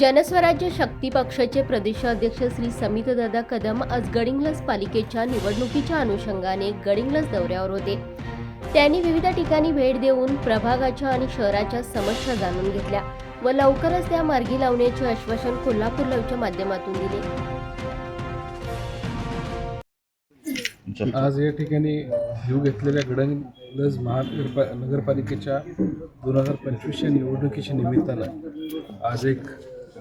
जनस्वराज्य शक्ती पक्षाचे प्रदेशाध्यक्ष श्री समितदादा कदम आज गडिंग्लज पालिकेच्या निवडणुकीच्या अनुषंगाने गडिंग्लज दौऱ्यावर होते. त्यांनी विविध ठिकाणी भेट देऊन प्रभागाच्या आणि शहराच्या समस्या जाणून घेतल्या व लवकरच त्या मार्गी लावण्याचे आश्वासन कोल्हापूर लवच्या माध्यमातून दिले. आज या ठिकाणी घेऊ घेतलेल्या गडंगलज महानगरपा नगरपालिकेच्या दोन हजार पंचवीसच्या निवडणुकीच्या निमित्तानं आज एक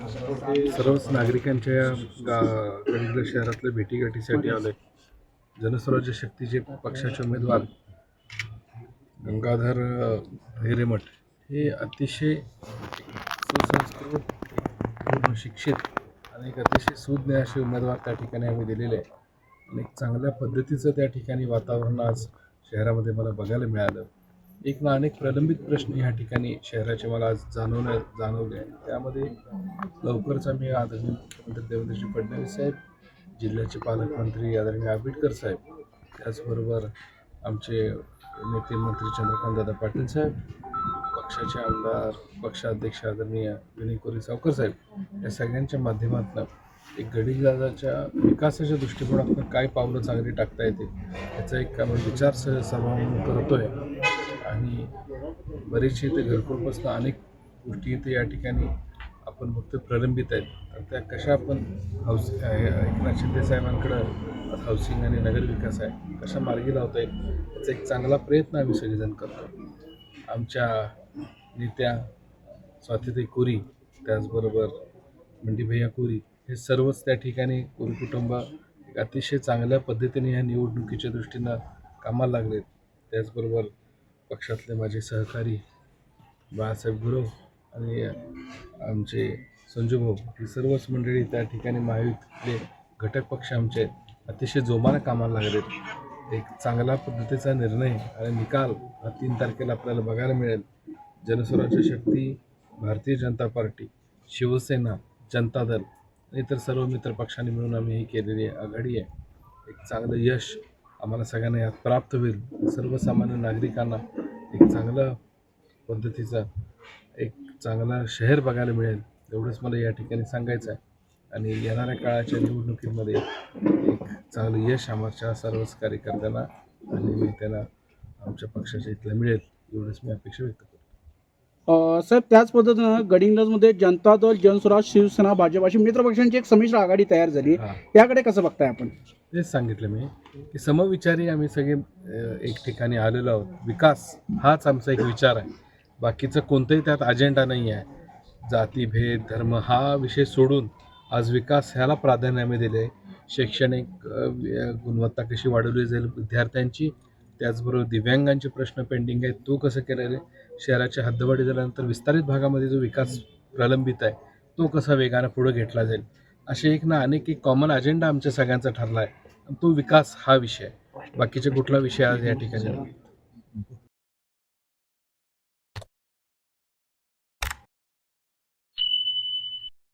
सर्वच नागरिकांच्या या गा शहरातल्या भेटीगाठीसाठी आले जनस्वराज्य शक्तीचे पक्षाचे उमेदवार गंगाधर हिरेमठ हे अतिशय सुसंस्कृत पूर्ण शिक्षित आणि एक अतिशय सुज्ञ असे उमेदवार त्या ठिकाणी आम्ही दिलेले आहे आणि एक चांगल्या पद्धतीचं त्या ठिकाणी वातावरण आज शहरामध्ये मला बघायला मिळालं. एक ना अनेक प्रलंबित प्रश्न ह्या ठिकाणी शहराचे मला आज जाणवण्या जाणवले त्यामध्ये लवकरच आम्ही आदरणीय मुख्यमंत्री देवेंद्रजी फडणवीस साहेब जिल्ह्याचे पालकमंत्री आदरणीय आंबेडकर साहेब त्याचबरोबर आमचे नेते मंत्री चंद्रकांतदादा पाटील साहेब पक्षाचे आमदार पक्षाध्यक्ष आदरणीय विनय कोरी सावकर साहेब या सगळ्यांच्या माध्यमातून एक गडीजाच्या विकासाच्या दृष्टिकोनातून काय पावलं चांगली टाकता येते याचा एक आम्ही विचार स सर्वांना करतो आहे आणि बरेचसे इथे घरकुलपासून अनेक गोष्टी इथे या ठिकाणी आपण फक्त प्रलंबित आहेत. तर त्या कशा आपण हाऊस एकनाथ शिंदे साहेबांकडं हाऊसिंग आणि नगरविकास आहे कशा मार्गी लावता येईल याचा एक चांगला प्रयत्न आम्ही सगळेजण करतो आमच्या नेत्या स्वातीताई कोरी त्याचबरोबर मंडी भैया कोरी हे सर्वच त्या ठिकाणी कोरी कुटुंब एक अतिशय चांगल्या पद्धतीने ह्या निवडणुकीच्या दृष्टीनं कामाला लागलेत. त्याचबरोबर पक्षातले माझे सहकारी बाळासाहेब गुरव आणि आमचे संजू भाऊ ही सर्वच मंडळी त्या ठिकाणी महायुतीतले घटक पक्ष आमचे अतिशय जोमानं कामाला लागलेत. एक चांगला पद्धतीचा निर्णय आणि निकाल हा तीन तारखेला आपल्याला बघायला मिळेल. जनस्वराज्य शक्ती भारतीय जनता पार्टी शिवसेना जनता दल इतर सर्व मित्र पक्षांनी मिळून आम्ही ही केलेली आघाडी आहे. एक चांगलं यश आम्हाला सगळ्यांना यात प्राप्त होईल. सर्वसामान्य नागरिकांना एक चांगलं पद्धतीचा एक चांगला शहर बघायला मिळेल. एवढंच मला या ठिकाणी सांगायचं आहे. आणि येणाऱ्या काळाच्या निवडणुकीमध्ये एक चांगलं यश आमच्या सर्वच कार्यकर्त्यांना आणि नेत्यांना आमच्या पक्षाच्या इथलं मिळेल. एवढंच मी अपेक्षा व्यक्त करतो. साहेब त्याच पद्धतीनं गडिंग्लजमध्ये जनता दल जनस्वराज शिवसेना भाजप अशी मित्रपक्षांची एक संमिश्र आघाडी तयार झाली. त्याकडे कसं बघताय आपण? तेच सांगितलं मी की समविचारी आम्ही सगळे एक ठिकाणी आलेलो आहोत. विकास हाच आमचा एक विचार आहे. बाकीचं कोणतंही त्यात अजेंडा नाही आहे. जाती भेद धर्म हा विषय सोडून आज विकास ह्याला प्राधान्य आम्ही दिले आहे. शैक्षणिक गुणवत्ता कशी वाढवली जाईल विद्यार्थ्यांची त्याचबरोबर दिव्यांगांचे प्रश्न पेंडिंग आहेत तो कसं केलेलं आहे शहराच्या हद्दवाढी झाल्यानंतर विस्तारित भागामध्ये जो विकास प्रलंबित आहे तो कसा वेगानं पुढे घेतला जाईल असे एक ना अनेक एक कॉमन अजेंडा आमच्या सगळ्यांचा ठरला आहे. तो विकास हा विषय बाकीचे कुठला विषय आज या ठिकाणी?